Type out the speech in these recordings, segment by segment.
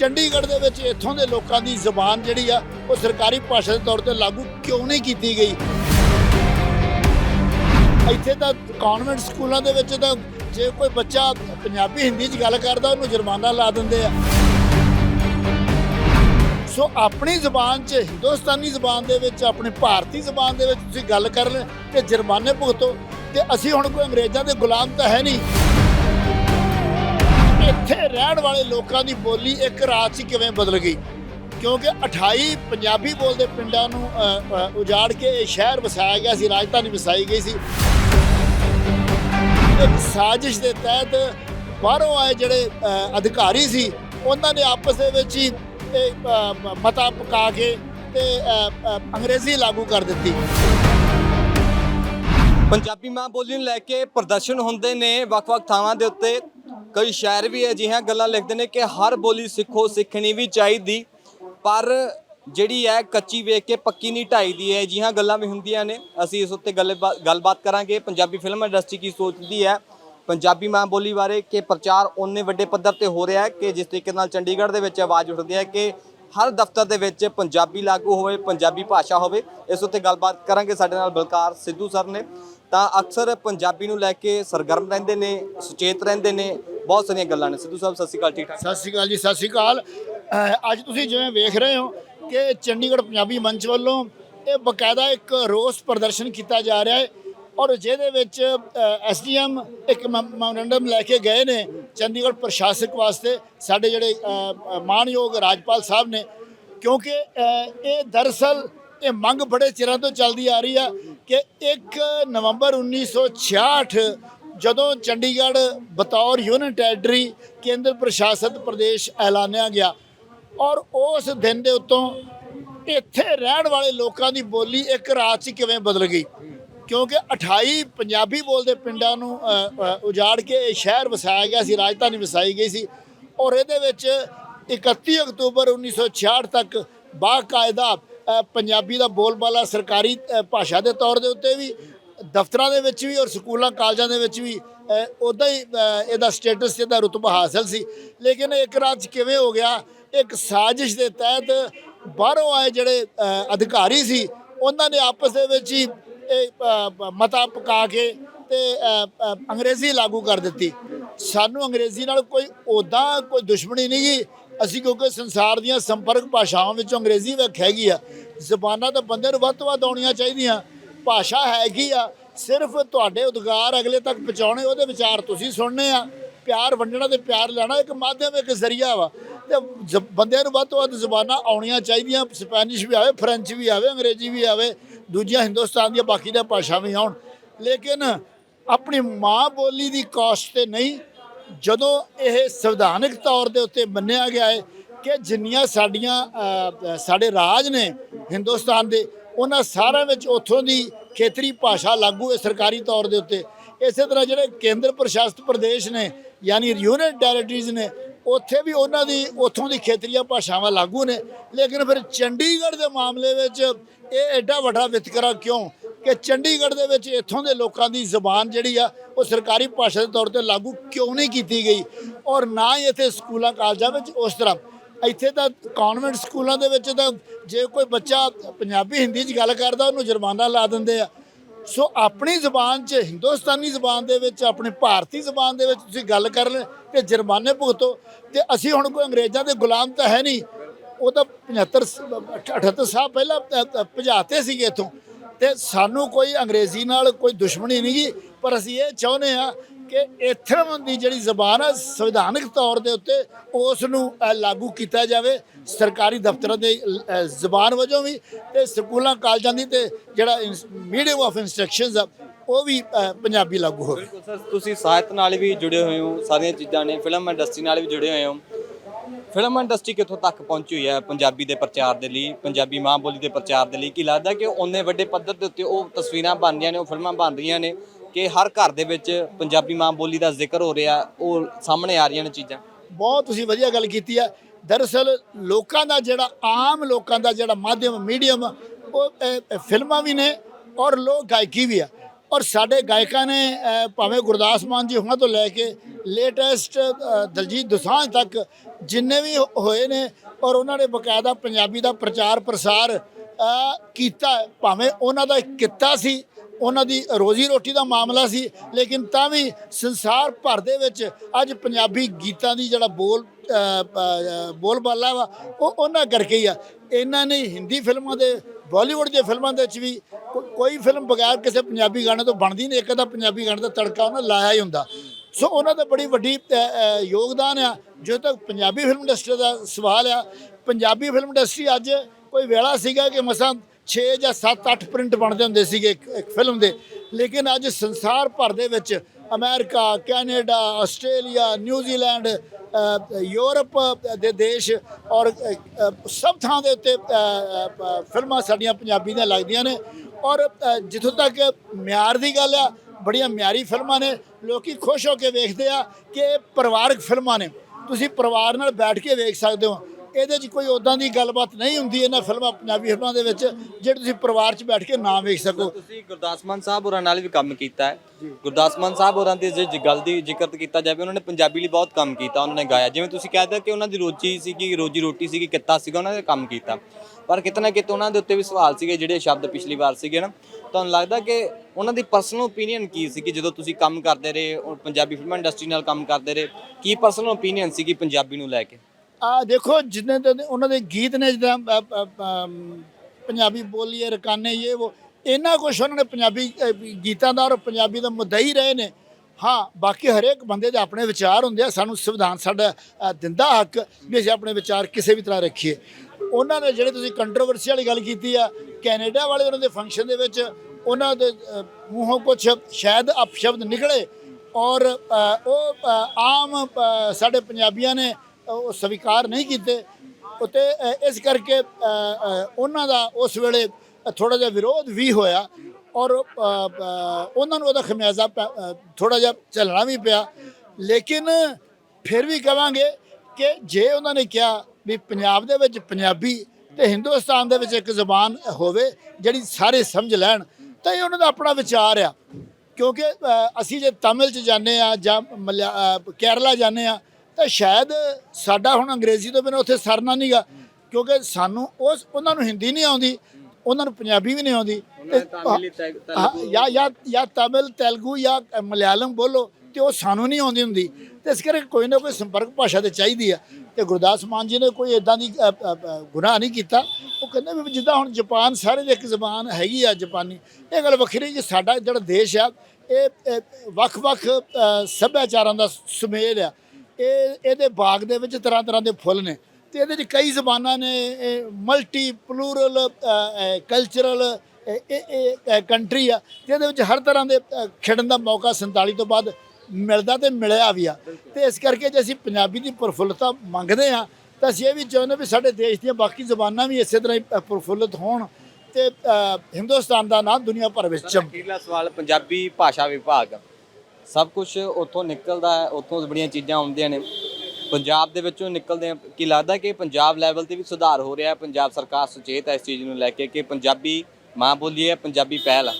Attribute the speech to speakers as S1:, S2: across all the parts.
S1: ਚੰਡੀਗੜ੍ਹ ਦੇ ਵਿੱਚ ਇੱਥੋਂ ਦੇ ਲੋਕਾਂ ਦੀ ਜ਼ੁਬਾਨ ਜਿਹੜੀ ਆ, ਉਹ ਸਰਕਾਰੀ ਭਾਸ਼ਾ ਦੇ ਤੌਰ ਤੇ ਲਾਗੂ ਕਿਉਂ ਨਹੀਂ ਕੀਤੀ ਗਈ? ਇੱਥੇ ਤਾਂ ਕਨਵੈਂਟ ਸਕੂਲਾਂ ਦੇ ਵਿੱਚ ਤਾਂ ਜੇ ਕੋਈ ਬੱਚਾ ਪੰਜਾਬੀ, ਹਿੰਦੀ 'ਚ ਗੱਲ ਕਰਦਾ, ਉਹਨੂੰ ਜੁਰਮਾਨਾ ਲਾ ਦਿੰਦੇ ਆ। ਸੋ ਆਪਣੀ ਜ਼ੁਬਾਨ 'ਚ, ਹਿੰਦੁਸਤਾਨੀ ਜ਼ੁਬਾਨ ਦੇ ਵਿੱਚ, ਆਪਣੀ ਭਾਰਤੀ ਜ਼ੁਬਾਨ ਦੇ ਵਿੱਚ ਤੁਸੀਂ ਗੱਲ ਕਰ ਲੈ ਤੇ ਜੁਰਮਾਨੇ ਭੁਗਤੋ ਤੇ ਅਸੀਂ ਹੁਣ ਕੋਈ ਅੰਗਰੇਜ਼ਾਂ ਦੇ ਗੁਲਾਮ ਤਾਂ ਹੈ ਨਹੀਂ। ਇੱਥੇ ਰਹਿਣ ਵਾਲੇ ਲੋਕਾਂ ਦੀ ਬੋਲੀ ਇੱਕ ਰਾਤ 'ਚ ਕਿਵੇਂ ਬਦਲ ਗਈ? ਕਿਉਂਕਿ 28 ਪੰਜਾਬੀ ਬੋਲਦੇ ਪਿੰਡਾਂ ਨੂੰ ਉਜਾੜ ਕੇ ਇਹ ਸ਼ਹਿਰ ਵਸਾਇਆ ਗਿਆ ਸੀ ਰਾਜਧਾਨੀ ਵਸਾਈ ਗਈ ਸੀ। ਇੱਕ ਸਾਜ਼ਿਸ਼ ਦੇ ਤਹਿਤ ਬਾਹਰੋਂ ਆਏ ਜਿਹੜੇ ਅਧਿਕਾਰੀ ਸੀ ਉਹਨਾਂ ਨੇ ਆਪਸ ਦੇ ਵਿੱਚ ਹੀ ਇਹ, ਅ, ਮਤਾ ਪਕਾ ਕੇ ਤੇ ਅੰਗਰੇਜ਼ੀ ਲਾਗੂ ਕਰ ਦਿੱਤੀ।
S2: ਪੰਜਾਬੀ ਮਾਂ ਬੋਲੀ ਨੂੰ ਲੈ ਕੇ ਪ੍ਰਦਰਸ਼ਨ ਹੁੰਦੇ ਨੇ ਵੱਖ-ਵੱਖ ਥਾਵਾਂ ਦੇ ਉੱਤੇ। ਕਈ ਸ਼ਾਇਰ ਵੀ ਅਜਿਹੀਆਂ ਗੱਲਾਂ ਲਿਖਦੇ ਨੇ ਕਿ ਹਰ ਬੋਲੀ ਸਿੱਖੋ, ਸਿੱਖਣੀ ਵੀ ਚਾਹੀਦੀ, ਪਰ ਜਿਹੜੀ ਹੈ ਕੱਚੀ ਵੇਖ ਕੇ ਪੱਕੀ ਨਹੀਂ ਢਾਈਦੀ ਹੈ ਅਜਿਹੀਆਂ ਗੱਲਾਂ ਵੀ ਹੁੰਦੀਆਂ ਨੇ। ਅਸੀਂ ਇਸ ਉੱਤੇ ਗੱਲਬਾ- ਗੱਲਬਾਤ ਕਰਾਂਗੇ। ਪੰਜਾਬੀ ਫਿਲਮ ਇੰਡਸਟਰੀ ਕੀ ਸੋਚਦੀ ਹੈ? ਪੰਜਾਬੀ ਮਾਂ ਬੋਲੀ ਬਾਰੇ ਕਿ ਪ੍ਰਚਾਰ ਉਹਨੇ ਵੱਡੇ ਪੱਧਰ ਤੇ ਹੋ ਰਿਹਾ ਹੈ ਕਿ ਜਿਸ ਤਰੀਕੇ ਨਾਲ ਚੰਡੀਗੜ੍ਹ ਦੇ ਵਿੱਚ ਆਵਾਜ਼ ਉੱਠਦੀ ਹੈ ਕਿ ਹਰ ਦਫ਼ਤਰ ਦੇ ਵਿੱਚ ਪੰਜਾਬੀ ਲਾਗੂ ਹੋਵੇ, ਪੰਜਾਬੀ ਭਾਸ਼ਾ ਹੋਵੇ, ਇਸ ਉੱਤੇ ਗੱਲਬਾਤ ਕਰਾਂਗੇ ਸਾਡੇ ਨਾਲ ਬਲਕਾਰ ਸਿੱਧੂ ਸਰ ਨੇ। ਤਾਂ ਅਕਸਰ ਪੰਜਾਬੀ ਨੂੰ ਲੈ ਕੇ ਸਰਗਰਮ ਰਹਿੰਦੇ ਨੇ, ਸੁਚੇਤ ਰਹਿੰਦੇ ਨੇ, ਬਹੁਤ ਸਾਰੀਆਂ ਗੱਲਾਂ ਨੇ। ਸਿੱਧੂ ਸਾਹਿਬ, ਸਤਿ ਸ਼੍ਰੀ ਅਕਾਲ, ਠੀਕ ਠਾਕ?
S1: ਸਤਿ ਸ਼੍ਰੀ ਅਕਾਲ ਜੀ, ਸਤਿ ਸ਼੍ਰੀ ਅਕਾਲ। ਅੱਜ ਤੁਸੀਂ ਜਿਵੇਂ ਵੇਖ ਰਹੇ ਹੋ ਕਿ ਚੰਡੀਗੜ੍ਹ ਪੰਜਾਬੀ ਮੰਚ ਵੱਲੋਂ ਇਹ ਬਕਾਇਦਾ ਇੱਕ ਰੋਸ ਪ੍ਰਦਰਸ਼ਨ ਕੀਤਾ ਜਾ ਰਿਹਾ ਹੈ ਔਰ ਜਿਹਦੇ ਵਿੱਚ ਐਸਡੀਐਮ ਇੱਕ ਮੈਮੋਰੰਡਮ ਲੈ ਕੇ ਗਏ ਨੇ ਚੰਡੀਗੜ੍ਹ ਪ੍ਰਸ਼ਾਸਕ ਵਾਸਤੇ ਸਾਡੇ ਜਿਹੜੇ ਅਹ, ਮਾਣਯੋਗ ਰਾਜਪਾਲ ਸਾਹਿਬ ਨੇ ਕਿਉਂਕਿ ਇਹ ਦਰਅਸਲ ਇਹ ਮੰਗ ਬੜੇ ਚਿਰਾਂ ਤੋਂ ਚੱਲਦੀ ਆ ਰਹੀ ਆ ਕਿ 1 ਨਵੰਬਰ 1966 ਜਦੋਂ ਚੰਡੀਗੜ੍ਹ ਬਤੌਰ ਯੂਨੀਅਨ ਟੈਰੀਟਰੀ ਕੇਂਦਰ ਪ੍ਰਸ਼ਾਸਿਤ ਪ੍ਰਦੇਸ਼ ਐਲਾਨਿਆ ਗਿਆ ਔਰ ਉਸ ਦਿਨ ਦੇ ਉੱਤੋਂ ਇੱਥੇ ਰਹਿਣ ਵਾਲੇ ਲੋਕਾਂ ਦੀ ਬੋਲੀ ਇੱਕ ਰਾਤ 'ਚ ਕਿਵੇਂ ਬਦਲ ਗਈ? ਕਿਉਂਕਿ 28 ਪੰਜਾਬੀ ਬੋਲਦੇ ਪਿੰਡਾਂ ਨੂੰ ਉਜਾੜ ਕੇ ਇਹ ਸ਼ਹਿਰ ਵਸਾਇਆ ਗਿਆ ਸੀ, ਰਾਜਧਾਨੀ ਵਸਾਈ ਗਈ ਸੀ ਔਰ ਇਹਦੇ ਵਿੱਚ 31 ਅਕਤੂਬਰ 1966 ਤੱਕ ਬਾਕਾਇਦਾ ਪੰਜਾਬੀ ਦਾ ਬੋਲਬਾਲਾ ਸਰਕਾਰੀ ਭਾਸ਼ਾ ਦੇ ਤੌਰ ਦੇ ਉੱਤੇ ਵੀ, ਦਫ਼ਤਰਾਂ ਦੇ ਵਿੱਚ ਵੀ ਔਰ ਸਕੂਲਾਂ, ਕਾਲਜਾਂ ਦੇ ਵਿੱਚ ਵੀ ਉਦਾਂ ਹੀ ਇਹਦਾ ਸਟੇਟਸ ਇਹਦਾ ਰੁਤਬਾ ਹਾਸਲ ਸੀ। ਲੇਕਿਨ ਇੱਕ ਰਾਤ ਕਿਵੇਂ ਹੋ ਗਿਆ? ਇੱਕ ਸਾਜ਼ਿਸ਼ ਦੇ ਤਹਿਤ ਬਾਹਰੋਂ ਆਏ ਜਿਹੜੇ ਅਧਿਕਾਰੀ ਸੀ, ਉਹਨਾਂ ਨੇ ਆਪਸ ਦੇ ਵਿੱਚ ਹੀ ਇਹ ਮਤਾ ਪਕਾ ਕੇ ਤੇ ਅੰਗਰੇਜ਼ੀ ਲਾਗੂ ਕਰ ਦਿੱਤੀ। ਸਾਨੂੰ ਅੰਗਰੇਜ਼ੀ ਨਾਲ ਕੋਈ ਉਦਾਂ ਕੋਈ ਦੁਸ਼ਮਣੀ ਨਹੀਂ ਗੀ। ਅਸੀਂ ਕਿਉਂਕਿ ਸੰਸਾਰ ਦੀਆਂ ਸੰਪਰਕ ਭਾਸ਼ਾਵਾਂ ਵਿੱਚੋਂ ਅੰਗਰੇਜ਼ੀ ਵੀ ਹੈਗੀ ਆ। ਜ਼ਬਾਨਾਂ ਤਾਂ ਬੰਦੇ ਨੂੰ ਵੱਧ ਤੋਂ ਵੱਧ ਆਉਣੀਆਂ ਚਾਹੀਦੀਆਂ। ਭਾਸ਼ਾ ਹੈਗੀ ਆ। ਸਿਰਫ ਤੁਹਾਡੇ ਉਦਗਾਰ ਅਗਲੇ ਤੱਕ ਪਹੁੰਚਾਉਣੇ, ਉਹਦੇ ਵਿਚਾਰ ਤੁਸੀਂ ਸੁਣਨੇ ਆ। ਪਿਆਰ ਵੰਡਣਾ ਤੇ ਪਿਆਰ ਲੈਣਾ ਇੱਕ ਮਾਧਿਅਮ, ਇੱਕ ਜ਼ਰੀਆ ਵਾ। ਤੇ ਜ਼- ਬੰਦਿਆਂ ਨੂੰ ਵੱਧ ਤੋਂ ਵੱਧ ਜ਼ਬਾਨਾਂ ਆਉਣੀਆਂ ਚਾਹੀਦੀਆਂ, ਸਪੈਨਿਸ਼ ਵੀ ਆਵੇ, ਫ੍ਰੈਂਚ ਵੀ ਆਵੇ, ਅੰਗਰੇਜ਼ੀ ਵੀ ਆਵੇ, ਦੂਜੀਆਂ ਹਿੰਦੁਸਤਾਨ ਦੀਆਂ ਬਾਕੀ ਦੀਆਂ ਭਾਸ਼ਾਵਾਂ ਵੀ ਆਉਣ। ਲੇਕਿਨ ਆਪਣੀ ਮਾਂ ਬੋਲੀ ਦੀ ਕਾਸਟ ਤੇ ਨਹੀਂ, ਜਦੋਂ ਇਹ ਸੰਵਿਧਾਨਕ ਤੌਰ ਦੇ ਉੱਤੇ ਮੰਨਿਆ ਗਿਆ ਹੈ ਕਿ ਜਿੰਨੀਆਂ ਸਾਡੀਆਂ ਸਾਡੇ ਰਾਜ ਨੇ ਹਿੰਦੁਸਤਾਨ ਦੇ, ਉਹਨਾਂ ਸਾਰਿਆਂ ਵਿੱਚ ਉੱਥੋਂ ਦੀ ਖੇਤਰੀ ਭਾਸ਼ਾ ਲਾਗੂ ਹੈ ਸਰਕਾਰੀ ਤੌਰ ਦੇ ਉੱਤੇ। ਇਸੇ ਤਰ੍ਹਾਂ ਜਿਹੜੇ ਕੇਂਦਰ ਪ੍ਰਸ਼ਾਸਿਤ ਪ੍ਰਦੇਸ਼ ਨੇ, ਯਾਨੀ ਯੂਨਿਟ ਟੈਰੀਟਰੀਜ਼ ਨੇ ਉੱਥੇ ਵੀ ਉਹਨਾਂ ਦੀ, ਉੱਥੋਂ ਦੀ ਖੇਤਰੀਆਂ ਭਾਸ਼ਾਵਾਂ ਲਾਗੂ ਨੇ। ਲੇਕਿਨ ਫਿਰ ਚੰਡੀਗੜ੍ਹ ਦੇ ਮਾਮਲੇ ਵਿੱਚ ਇਹ ਐਡਾ ਵੱਡਾ ਵਿਤਕਰਾ ਕਿਉਂ? ਕਿ ਚੰਡੀਗੜ੍ਹ ਦੇ ਵਿੱਚ ਇੱਥੋਂ ਦੇ ਲੋਕਾਂ ਦੀ ਜ਼ੁਬਾਨ ਜਿਹੜੀ ਆ, ਉਹ ਸਰਕਾਰੀ ਭਾਸ਼ਾ ਦੇ ਤੌਰ ਤੇ ਲਾਗੂ ਕਿਉਂ ਨਹੀਂ ਕੀਤੀ ਗਈ? ਔਰ ਨਾ ਹੀ ਇੱਥੇ ਸਕੂਲਾਂ, ਕਾਲਜਾਂ ਵਿੱਚ ਉਸ ਤਰ੍ਹਾਂ। ਇੱਥੇ ਤਾਂ ਕਨਵੈਂਟ ਸਕੂਲਾਂ ਦੇ ਵਿੱਚ ਤਾਂ ਜੇ ਕੋਈ ਬੱਚਾ ਪੰਜਾਬੀ, ਹਿੰਦੀ 'ਚ ਗੱਲ ਕਰਦਾ, ਉਹਨੂੰ ਜੁਰਮਾਨਾ ਲਾ ਦਿੰਦੇ ਆ। ਸੋ ਆਪਣੀ ਜ਼ੁਬਾਨ 'ਚ, ਹਿੰਦੁਸਤਾਨੀ ਜ਼ੁਬਾਨ ਦੇ ਵਿੱਚ, ਆਪਣੀ ਭਾਰਤੀ ਜ਼ੁਬਾਨ ਦੇ ਵਿੱਚ ਤੁਸੀਂ ਗੱਲ ਕਰ ਲੈ ਤੇ ਜੁਰਮਾਨੇ ਭੁਗਤੋ। ਤੇ ਅਸੀਂ ਹੁਣ ਕੋਈ ਅੰਗਰੇਜ਼ਾਂ ਦੇ ਗੁਲਾਮ ਤਾਂ ਹੈ ਨਹੀਂ। ਉਹ ਤਾਂ 75 ਸ- 78 ਸਾਲ ਪਹਿਲਾਂ ਭਜਾਤੇ ਸੀਗੇ ਇੱਥੋਂ। ਤੇ ਸਾਨੂੰ ਕੋਈ ਅੰਗਰੇਜ਼ੀ ਨਾਲ ਕੋਈ ਦੁਸ਼ਮਣੀ ਨਹੀਂ ਗੀ, ਪਰ ਅਸੀਂ ਇਹ ਚਾਹੁੰਦੇ ਆ ਕਿ ਇੱਥੋਂ ਦੀ ਜਿਹੜੀ ਜ਼ਬਾਨ ਹੈ ਸੰਵਿਧਾਨਕ ਤੌਰ ਦੇ ਉੱਤੇ ਉਸ ਨੂੰ ਲਾਗੂ ਕੀਤਾ ਜਾਵੇ। ਸਰਕਾਰੀ ਦਫ਼ਤਰਾਂ ਦੇ ਜ਼ਬਾਨ ਵਜੋਂ ਵੀ ਤੇ ਸਕੂਲਾਂ, ਕਾਲਜਾਂ ਦੀ ਤੇ ਜਿਹੜਾ ਮੀਡੀਅਮ ਆਫ ਇਨਸਟਰਕਸ਼ਨਸ ਆ, ਉਹ ਵੀ ਪੰਜਾਬੀ ਲਾਗੂ ਹੋਵੇ।
S2: ਬਿਲਕੁਲ ਸਰ, ਤੁਸੀਂ ਸਾਹਿਤ ਨਾਲ ਵੀ ਜੁੜੇ ਹੋਏ ਹੋ, ਸਾਰੀਆਂ ਚੀਜ਼ਾਂ ਨੇ, ਫਿਲਮ ਇੰਡਸਟਰੀ ਨਾਲ ਵੀ ਜੁੜੇ ਹੋਏ ਹੋ। ਫਿਲਮ ਇੰਡਸਟਰੀ ਕਿੱਥੋਂ ਤੱਕ ਪਹੁੰਚੀ ਹੋਈ ਹੈ ਪੰਜਾਬੀ ਦੇ ਪ੍ਰਚਾਰ ਦੇ ਲਈ, ਪੰਜਾਬੀ ਮਾਂ ਬੋਲੀ ਦੇ ਪ੍ਰਚਾਰ ਦੇ ਲਈ? ਕੀ ਲੱਗਦਾ ਕਿ ਉਹਨੇ ਵੱਡੇ ਪੱਧਰ ਦੇ ਉੱਤੇ ਉਹ ਤਸਵੀਰਾਂ ਬਣ ਰਹੀਆਂ ਨੇ, ਉਹ ਫਿਲਮਾਂ ਬਣ ਰਹੀਆਂ ਨੇ? ਕਿ ਹਰ ਘਰ ਦੇ ਵਿੱਚ ਪੰਜਾਬੀ ਮਾਂ ਬੋਲੀ ਦਾ ਜ਼ਿਕਰ ਹੋ ਰਿਹਾ, ਉਹ ਸਾਹਮਣੇ ਆ ਰਹੀਆਂ ਨੇ ਚੀਜ਼ਾਂ।
S1: ਬਹੁਤ ਤੁਸੀਂ ਵਧੀਆ ਗੱਲ ਕੀਤੀ ਹੈ। ਦਰਅਸਲ ਲੋਕਾਂ ਦਾ ਜਿਹੜਾ, ਆਮ ਲੋਕਾਂ ਦਾ ਜਿਹੜਾ ਮਾਧਿਅਮ, ਮੀਡੀਅਮ, ਉਹ ਫਿਲਮਾਂ ਵੀ ਨੇ ਔਰ ਲੋਕ ਗਾਇਕੀ ਵੀ ਆ। ਔਰ ਸਾਡੇ ਗਾਇਕਾਂ ਨੇ ਭਾਵੇਂ ਗੁਰਦਾਸ ਮਾਨ ਜੀ ਹੁਣਾਂ ਤੋਂ ਲੈ ਕੇ ਲੇਟੈਸਟ ਦਲਜੀਤ ਦੁਸਾਂਝ ਤੱਕ ਜਿੰਨੇ ਵੀ ਹੋਏ ਨੇ ਔਰ ਉਹਨਾਂ ਨੇ ਬਕਾਇਦਾ ਪੰਜਾਬੀ ਦਾ ਪ੍ਰਚਾਰ ਪ੍ਰਸਾਰ ਕੀਤਾ। ਭਾਵੇਂ ਉਹਨਾਂ ਦਾ ਇੱਕ ਕਿੱਤਾ ਸੀ ਉਹਨਾਂ ਦੀ ਰੋਜ਼ੀ ਰੋਟੀ ਦਾ ਮਾਮਲਾ ਸੀ, ਲੇਕਿਨ ਤਾਂ ਵੀ ਸੰਸਾਰ ਭਰ ਦੇ ਵਿੱਚ ਅੱਜ ਪੰਜਾਬੀ ਗੀਤਾਂ ਦੀ ਜਿਹੜਾ ਬੋਲ ਬੋਲਬਾਲਾ ਵਾ, ਉਹ ਉਹਨਾਂ ਕਰਕੇ ਹੀ ਆ। ਇਹਨਾਂ ਨੇ ਹਿੰਦੀ ਫਿਲਮਾਂ ਦੇ, ਬਾਲੀਵੁੱਡ ਦੀਆਂ ਫਿਲਮਾਂ ਦੇ ਵਿੱਚ ਵੀ ਕੋਈ ਫਿਲਮ ਬਗੈਰ ਕਿਸੇ ਪੰਜਾਬੀ ਗਾਣੇ ਤੋਂ ਬਣਦੀ ਨਹੀਂ, ਇੱਕ ਤਾਂ ਪੰਜਾਬੀ ਗਾਣੇ ਦਾ ਤੜਕਾ ਉਹਨਾਂ ਲਾਇਆ ਹੀ ਹੁੰਦਾ। ਸੋ ਉਹਨਾਂ ਦਾ ਬੜੀ ਵੱਡੀ ਯੋਗਦਾਨ ਆ। ਜਦੋਂ ਤੱਕ ਪੰਜਾਬੀ ਫਿਲਮ ਇੰਡਸਟਰੀ ਦਾ ਸਵਾਲ ਆ, ਪੰਜਾਬੀ ਫਿਲਮ ਇੰਡਸਟਰੀ ਅੱਜ ਕੋਈ ਵੇਲਾ ਸੀਗਾ ਕਿ ਮਸਾਂ 6 ਜਾਂ 7 8 ਪ੍ਰਿੰਟ ਬਣਦੇ ਹੁੰਦੇ ਸੀਗੇ ਇੱਕ ਫਿਲਮ ਦੇ। ਲੇਕਿਨ ਅੱਜ ਸੰਸਾਰ ਭਰ ਦੇ ਵਿੱਚ America, Canada, Australia New Zealand Europe ਦੇ ਦੇਸ਼ ਔਰ ਸਭ ਥਾਂ ਦੇ ਉੱਤੇ ਫਿਲਮਾਂ ਸਾਡੀਆਂ ਪੰਜਾਬੀ ਦੀਆਂ ਲੱਗਦੀਆਂ ਨੇ। ਔਰ ਜਿੱਥੋਂ ਤੱਕ ਮਿਆਰ ਦੀ ਗੱਲ ਆ, ਬੜੀਆਂ ਮਿਆਰੀ ਫਿਲਮਾਂ ਨੇ। ਲੋਕੀ ਖੁਸ਼ ਹੋ ਕੇ ਵੇਖਦੇ ਆ ਕਿ ਪਰਿਵਾਰਕ ਫਿਲਮਾਂ ਨੇ। ਤੁਸੀਂ ਪਰਿਵਾਰ ਨਾਲ ਬੈਠ ਕੇ ਵੇਖ ਸਕਦੇ ਹੋ। ਇਹਦੇ 'ਚ ਕੋਈ ਉਦਾਂ ਦੀ ਗੱਲਬਾਤ ਨਹੀਂ ਹੁੰਦੀ ਇਹਨਾਂ ਫਿਲਮਾਂ ਪੰਜਾਬੀ ਫਿਲਮਾਂ ਦੇ ਵਿੱਚ ਜਿਹੜੇ ਤੁਸੀਂ ਪਰਿਵਾਰ 'ਚ ਬੈਠ ਕੇ ਨਾ ਵੇਖ ਸਕੋ।
S2: ਤੁਸੀਂ ਗੁਰਦਾਸ ਮਾਨ ਸਾਹਿਬ ਹੋਰਾਂ ਨਾਲ ਵੀ ਕੰਮ ਕੀਤਾ ਹੈ। ਗੁਰਦਾਸ ਮਾਨ ਸਾਹਿਬ ਹੋਰਾਂ ਦੀ ਜੇ ਗੱਲ ਦੀ ਜ਼ਿਕਰ ਕੀਤਾ ਜਾਵੇ ਉਹਨਾਂ ਨੇ ਪੰਜਾਬੀ ਲਈ ਬਹੁਤ ਕੰਮ ਕੀਤਾ ਉਹਨਾਂ ਨੇ ਗਾਇਆ। ਜਿਵੇਂ ਤੁਸੀਂ ਕਹਿੰਦੇ ਕਿ ਉਹਨਾਂ ਦੀ ਰੋਜੀ ਸੀਗੀ ਰੋਜੀ ਰੋਟੀ ਸੀਗੀ ਕਿੱਤਾ ਸੀਗਾ ਉਹਨਾਂ ਨੇ ਕੰਮ ਕੀਤਾ। ਪਰ ਕਿਤੇ ਨਾ ਕਿਤੇ ਉਹਨਾਂ ਦੇ ਉੱਤੇ ਵੀ ਸਵਾਲ ਸੀਗੇ ਜਿਹੜੇ ਸ਼ਬਦ ਪਿਛਲੀ ਵਾਰ ਸੀਗੇ ਨਾ ਤੁਹਾਨੂੰ ਲੱਗਦਾ ਕਿ ਉਹਨਾਂ ਦੀ ਪਰਸਨਲ ਓਪੀਨੀਅਨ ਕੀ ਸੀ ਕਿ ਜਦੋਂ ਤੁਸੀਂ ਕੰਮ ਕਰਦੇ ਰਹੇ ਔਰ ਪੰਜਾਬੀ ਫਿਲਮ ਇੰਡਸਟਰੀ ਨਾਲ ਕੰਮ ਕਰਦੇ ਰਹੇ? ਕੀ ਪਰਸਨਲ ਓਪੀਨੀਅਨ ਸੀਗੀ ਪੰਜਾਬੀ ਨੂੰ ਲੈ ਕੇ?
S1: ਆ ਦੇਖੋ ਜਿੰਨੇ ਦੇ ਉਹਨਾਂ ਦੇ ਗੀਤ ਨੇ ਜਿੱਦਾਂ ਅ, ਅ, ਅਮ, ਪੰਜਾਬੀ ਬੋਲੀਏ ਰਕਾਨੇ ਇਹ ਉਹ ਇਹਨਾਂ ਕੁਛ ਉਹਨਾਂ ਨੇ ਪੰਜਾਬੀ ਅ, ਗੀਤਾਂ ਦਾ ਔਰ ਪੰਜਾਬੀ ਦਾ ਮੁੱਦਾ ਹੀ ਰਹੇ ਨੇ। ਹਾਂ ਬਾਕੀ ਹਰੇਕ ਬੰਦੇ ਦੇ ਆਪਣੇ ਵਿਚਾਰ ਹੁੰਦੇ ਆ ਸਾਨੂੰ ਸੰਵਿਧਾਨ ਸਾਡਾ ਅ, ਦਿੰਦਾ ਹੱਕ ਵੀ ਅਸੀਂ ਆਪਣੇ ਵਿਚਾਰ ਕਿਸੇ ਵੀ ਤਰ੍ਹਾਂ ਰੱਖੀਏ। ਉਹਨਾਂ ਨੇ ਜਿਹੜੇ ਤੁਸੀਂ ਕੰਟਰੋਵਰਸੀ ਵਾਲੀ ਗੱਲ ਕੀਤੀ ਆ ਕੈਨੇਡਾ ਵਾਲੇ ਉਹਨਾਂ ਦੇ ਫੰਕਸ਼ਨ ਦੇ ਵਿੱਚ ਉਹਨਾਂ ਦੇ ਅ, ਮੂੰਹੋਂ ਕੁਝ ਸ਼ਾਇਦ ਅਪਸ਼ਬਦ ਨਿਕਲੇ ਔਰ ਅ, ਉਹ ਅ, ਆਮ ਅ, ਸਾਡੇ ਪੰਜਾਬੀਆਂ ਨੇ ਉਹ ਸਵੀਕਾਰ ਨਹੀਂ ਕੀਤੇ। ਉਤੇ ਇਸ ਕਰਕੇ ਉਹਨਾਂ ਦਾ ਉਸ ਵੇਲੇ ਥੋੜਾ ਜਿਹਾ ਵਿਰੋਧ ਵੀ ਹੋਇਆ ਔਰ ਉਹਨਾਂ ਨੂੰ ਉਹਦਾ ਖਮਿਆਜ਼ਾ ਥੋੜਾ ਜਿਹਾ ਝੱਲਣਾ ਵੀ ਪਿਆ। ਲੇਕਿਨ ਫਿਰ ਵੀ ਕਵਾਂਗੇ ਕਿ ਜੇ ਉਹਨਾਂ ਨੇ ਕਿਹਾ ਵੀ ਪੰਜਾਬ ਦੇ ਵਿੱਚ ਪੰਜਾਬੀ ਤੇ ਹਿੰਦੁਸਤਾਨ ਦੇ ਵਿੱਚ ਇੱਕ ਜ਼ੁਬਾਨ ਹੋਵੇ ਜਿਹੜੀ ਸਾਰੇ ਸਮਝ ਲੈਣ, ਤਾਂ ਇਹ ਉਹਨਾਂ ਦਾ ਆਪਣਾ ਵਿਚਾਰ ਆ। ਕਿਉਂਕਿ ਅਸੀਂ ਜੇ ਤਾਮਿਲ ਚ ਜਾਂਦੇ ਆ ਜਾਂ ਮਲਿਆ- ਕੇਰਲਾ ਜਾਂਦੇ ਆ ਤਾਂ ਸ਼ਾਇਦ ਸਾਡਾ ਹੁਣ ਅੰਗਰੇਜ਼ੀ ਤੋਂ ਬਿਨਾਂ ਉੱਥੇ ਸਰਨਾ ਨਹੀਂਗਾ ਕਿਉਂਕਿ ਸਾਨੂੰ ਉਸ ਉਹਨਾਂ ਨੂੰ ਹਿੰਦੀ ਨਹੀਂ ਆਉਂਦੀ ਉਹਨਾਂ ਨੂੰ ਪੰਜਾਬੀ ਵੀ ਨਹੀਂ ਆਉਂਦੀ। ਜਾਂ ਜਾਂ ਜਾਂ ਤਮਿਲ ਤੇਲਗੂ ਜਾਂ ਮਲਿਆਲਮ ਬੋਲੋ ਤੇ ਉਹ ਸਾਨੂੰ ਨਹੀਂ ਆਉਂਦੀ ਹੁੰਦੀ। ਤੇ ਇਸ ਕਰਕੇ ਕੋਈ ਨਾ ਕੋਈ ਸੰਪਰਕ ਭਾਸ਼ਾ ਤੇ ਚਾਹੀਦੀ ਆ। ਤੇ ਗੁਰਦਾਸ ਮਾਨ ਜੀ ਨੇ ਕੋਈ ਇਦਾਂ ਦੀ ਗੁਨਾਹ ਨਹੀਂ ਕੀਤਾ। ਉਹ ਕਹਿੰਦੇ ਵੀ ਜਿੱਦਾਂ ਹੁਣ ਜਾਪਾਨ ਸਾਰੇ ਦੀ ਇੱਕ ਜ਼ਬਾਨ ਹੈਗੀ ਆ ਜਾਪਾਨੀ ਇਹ ਗੱਲ ਵੱਖਰੀ ਕਿ ਸਾਡਾ ਜਿਹੜਾ ਦੇਸ਼ ਆ ਇਹ ਵੱਖ-ਵੱਖ ਸੱਭਿਆਚਾਰਾਂ ਦਾ ਸੁਮੇਲ ਆ। ਇਹ ਇਹਦੇ ਬਾਗ ਦੇ ਵਿੱਚ ਤਰ੍ਹਾਂ ਤਰ੍ਹਾਂ ਦੇ ਫੁੱਲ ਨੇ ਤੇ ਇਹਦੇ ਵਿੱਚ ਕਈ ਜ਼ਬਾਨਾਂ ਨੇ ਮਲਟੀ ਪਲੂਰਲ ਕਲਚਰਲ ਇਹ ਕੰਟਰੀ ਆ ਤੇ ਇਹਦੇ ਵਿੱਚ ਹਰ ਤਰ੍ਹਾਂ ਦੇ ਖੇਡਣ ਦਾ ਮੌਕਾ 47 ਤੋਂ ਬਾਅਦ ਮਿਲਦਾ ਤੇ ਮਿਲਿਆ ਵੀ ਆ। ਤੇ ਇਸ ਕਰਕੇ ਜੇ ਅਸੀਂ ਪੰਜਾਬੀ ਦੀ ਪ੍ਰਫੁੱਲਤਾ ਮੰਗਦੇ ਆ ਤਾਂ ਅਸੀਂ ਇਹ ਵੀ ਚਾਹੁੰਦੇ ਵੀ ਸਾਡੇ ਦੇਸ਼ ਦੀਆਂ ਬਾਕੀ ਜ਼ਬਾਨਾਂ ਵੀ ਇਸੇ ਤਰ੍ਹਾਂ ਹੀ ਪ੍ਰਫੁੱਲਤ ਹੋਣ ਤੇ ਹਿੰਦੁਸਤਾਨ ਦਾ ਨਾਮ ਦੁਨੀਆ ਭਰ ਵਿੱਚ ਚਮਕੇ।
S2: ਅਖੀਰਲਾ ਸਵਾਲ ਪੰਜਾਬੀ ਭਾਸ਼ਾ ਵਿਭਾਗ। ਸਭ ਕੁਝ ਉੱਥੋਂ ਨਿਕਲਦਾ ਹੈ, ਉੱਥੋਂ ਬੜੀਆਂ ਚੀਜ਼ਾਂ ਆਉਂਦੀਆਂ ਨੇ। ਪੰਜਾਬ ਦੇ ਵਿੱਚੋਂ ਨਿਕਲਦੇ ਆ ਕੀ ਲੱਗਦਾ ਕਿ ਪੰਜਾਬ ਲੈਵਲ ਤੇ ਵੀ ਸੁਧਾਰ ਹੋ ਰਿਹਾ ਹੈ? ਪੰਜਾਬ ਸਰਕਾਰ ਸੁਚੇਤ ਹੈ ਇਸ ਚੀਜ਼ ਨੂੰ ਲੈ ਕੇ ਕਿ ਪੰਜਾਬੀ ਮਾਂ ਬੋਲੀ ਹੈ, ਪੰਜਾਬੀ ਪਹਿਲ ਹੈ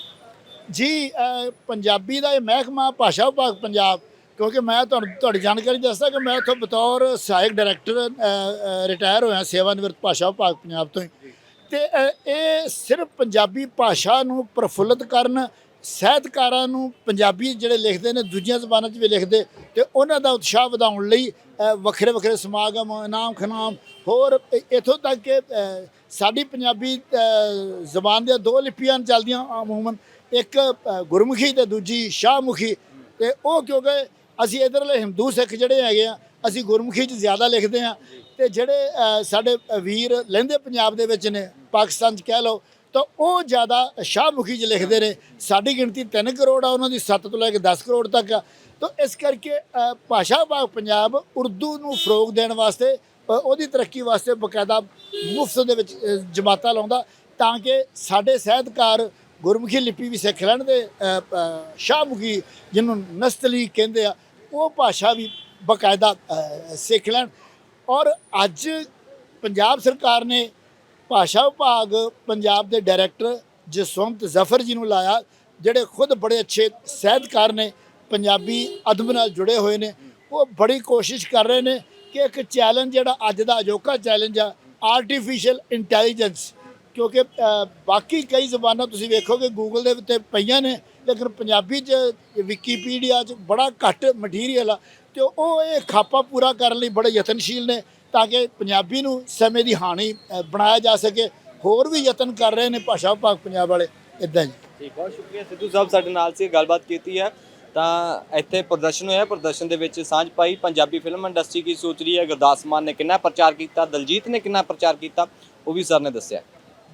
S1: ਜੀ ਪੰਜਾਬੀ ਦਾ ਇਹ ਮਹਿਕਮਾ ਭਾਸ਼ਾ ਵਿਭਾਗ ਪੰਜਾਬ, ਕਿਉਂਕਿ ਮੈਂ ਤੁਹਾਨੂੰ ਤੁਹਾਡੀ ਜਾਣਕਾਰੀ ਦੱਸਦਾ ਕਿ ਮੈਂ ਉੱਥੋਂ ਬਤੌਰ ਸਹਾਇਕ ਡਾਇਰੈਕਟਰ ਰਿਟਾਇਰ ਹੋਇਆ ਸੇਵਾ ਨਿਵਰਤ ਭਾਸ਼ਾ ਵਿਭਾਗ ਪੰਜਾਬ ਤੋਂ ਹੀ। ਤੇ ਇਹ ਸਿਰਫ ਪੰਜਾਬੀ ਭਾਸ਼ਾ ਨੂੰ ਪ੍ਰਫੁੱਲਤ ਕਰਨ ਸਾਹਿਤਕਾਰਾਂ ਨੂੰ ਪੰਜਾਬੀ ਜਿਹੜੇ ਲਿਖਦੇ ਨੇ, ਦੂਜੀਆਂ ਜ਼ਬਾਨਾਂ 'ਚ ਵੀ ਲਿਖਦੇ ਤੇ ਉਹਨਾਂ ਦਾ ਉਤਸ਼ਾਹ ਵਧਾਉਣ ਲਈ ਵੱਖਰੇ ਵੱਖਰੇ ਸਮਾਗਮ, ਇਨਾਮ ਖਨਾਮ, ਹੋਰ ਇ- ਇੱਥੋਂ ਤੱਕ ਕਿ ਸਾਡੀ ਪੰਜਾਬੀ ਜ਼ਬਾਨ ਦੀਆਂ ਦੋ ਲਿਪੀਆਂ ਚੱਲਦੀਆਂ ਅਮੂਮਨ ਇੱਕ ਗੁਰਮੁਖੀ ਤੇ ਦੂਜੀ ਸ਼ਾਹਮੁਖੀ। ਤੇ ਉਹ ਕਿਉਂਕਿ ਅਸੀਂ ਇਧਰਲੇ ਹਿੰਦੂ ਸਿੱਖ ਜਿਹੜੇ ਹੈਗੇ ਆ, ਅਸੀਂ ਗੁਰਮੁਖੀ 'ਚ ਜ਼ਿਆਦਾ ਲਿਖਦੇ ਆ। ਤੇ ਜਿਹੜੇ ਸਾਡੇ ਵੀਰ ਲਹਿੰਦੇ ਪੰਜਾਬ ਦੇ ਵਿੱਚ ਨੇ, ਪਾਕਿਸਤਾਨ 'ਚ ਕਹਿ ਲਓ ਤਾਂ ਉਹ ਜ਼ਿਆਦਾ ਸ਼ਾਹਮੁਖੀ 'ਚ ਲਿਖਦੇ ਨੇ। ਸਾਡੀ ਗਿਣਤੀ 3 ਕਰੋੜ ਆ, ਉਹਨਾਂ ਦੀ 7 ਤੋਂ ਲੈ ਕੇ 10 ਕਰੋੜ ਤੱਕ ਆ। ਤਾਂ ਇਸ ਕਰਕੇ ਭਾਸ਼ਾ ਵਿਭਾਗ ਪੰਜਾਬ ਉਰਦੂ ਨੂੰ ਫਰੋਗ ਦੇਣ ਵਾਸਤੇ ਉਹਦੀ ਤਰੱਕੀ ਵਾਸਤੇ ਬਕਾਇਦਾ ਮੁਫਤ ਦੇ ਵਿੱਚ ਜਮਾਤਾਂ ਲਾਉਂਦਾ ਤਾਂ ਕਿ ਸਾਡੇ ਸਾਹਿਤਕਾਰ ਗੁਰਮੁਖੀ ਲਿਪੀ ਵੀ ਸਿੱਖ ਲੈਣ ਤੇ ਸ਼ਾਹਮੁਖੀ ਜਿਹਨੂੰ ਨਸਤਲੀ ਕਹਿੰਦੇ ਆ, ਉਹ ਭਾਸ਼ਾ ਵੀ ਬਕਾਇਦਾ ਸਿੱਖ ਲੈਣ। ਔਰ ਅੱਜ ਪੰਜਾਬ ਸਰਕਾਰ ਨੇ ਭਾਸ਼ਾ ਵਿਭਾਗ ਪੰਜਾਬ ਦੇ ਡਾਇਰੈਕਟਰ ਜਸਵੰਤ ਜ਼ਫਰ ਜੀ ਨੂੰ ਲਾਇਆ, ਜਿਹੜੇ ਖੁਦ ਬੜੇ ਅੱਛੇ ਸਾਹਿਤਕਾਰ ਨੇ, ਪੰਜਾਬੀ ਅਦਬ ਨਾਲ ਜੁੜੇ ਹੋਏ ਨੇ। ਉਹ ਬੜੀ ਕੋਸ਼ਿਸ਼ ਕਰ ਰਹੇ ਨੇ ਕਿ ਇੱਕ ਚੈਲੰਜ ਜਿਹੜਾ ਅੱਜ ਦਾ ਅਜੋਕਾ ਚੈਲੰਜ ਆ ਆਰਟੀਫੀਸ਼ੀਅਲ ਇੰਟੈਲੀਜੈਂਸ ਕਿਉਂਕਿ ਬਾਕੀ ਕਈ ਜ਼ਬਾਨਾਂ ਤੁਸੀਂ ਵੇਖੋਗੇ ਗੂਗਲ ਦੇ ਉੱਤੇ ਪਈਆਂ ਨੇ, ਲੇਕਿਨ ਪੰਜਾਬੀ 'ਚ ਵਿਕੀਪੀਡੀਆ 'ਚ ਬੜਾ ਘੱਟ ਮਟੀਰੀਅਲ ਆ। ਤੇ ਉਹ ਇਹ ਖਾਪਾ ਪੂਰਾ ਕਰਨ ਲਈ ਬੜੇ ਯਤਨਸ਼ੀਲ ਨੇ। ਤਾਂ ਕਿ ਪੰਜਾਬੀ ਨੂੰ ਸਮੇਂ ਦੀ ਹਾਨੀ ਬਣਾਇਆ ਜਾ ਸਕੇ। ਹੋਰ ਵੀ ਯਤਨ ਕਰ ਰਹੇ ਨੇ ਭਾਸ਼ਾ ਵਿਭਾਗ ਪੰਜਾਬ ਵਾਲੇ। ਇਦਾਂ ਜੀ।
S2: ਠੀਕ, ਬਹੁਤ ਸ਼ੁਕਰੀਆ ਸਿੱਧੂ ਸਾਹਿਬ ਸਾਡੇ ਨਾਲ ਸੀ, ਗੱਲਬਾਤ ਕੀਤੀ ਹੈ। ਤਾਂ ਇੱਥੇ ਪ੍ਰਦਰਸ਼ਨ ਹੋਇਆ। ਪ੍ਰਦਰਸ਼ਨ ਦੇ ਵਿੱਚ ਸਾਂਝ ਪਾਈ। ਪੰਜਾਬੀ ਫਿਲਮ ਇੰਡਸਟਰੀ ਕੀ ਸੋਚ ਰਹੀ ਹੈ? ਗੁਰਦਾਸ ਮਾਨ ਨੇ ਕਿੰਨਾ ਪ੍ਰਚਾਰ ਕੀਤਾ? ਦਲਜੀਤ ਨੇ ਕਿੰਨਾ ਪ੍ਰਚਾਰ ਕੀਤਾ? ਉਹ ਵੀ ਸਰ ਨੇ ਦੱਸਿਆ।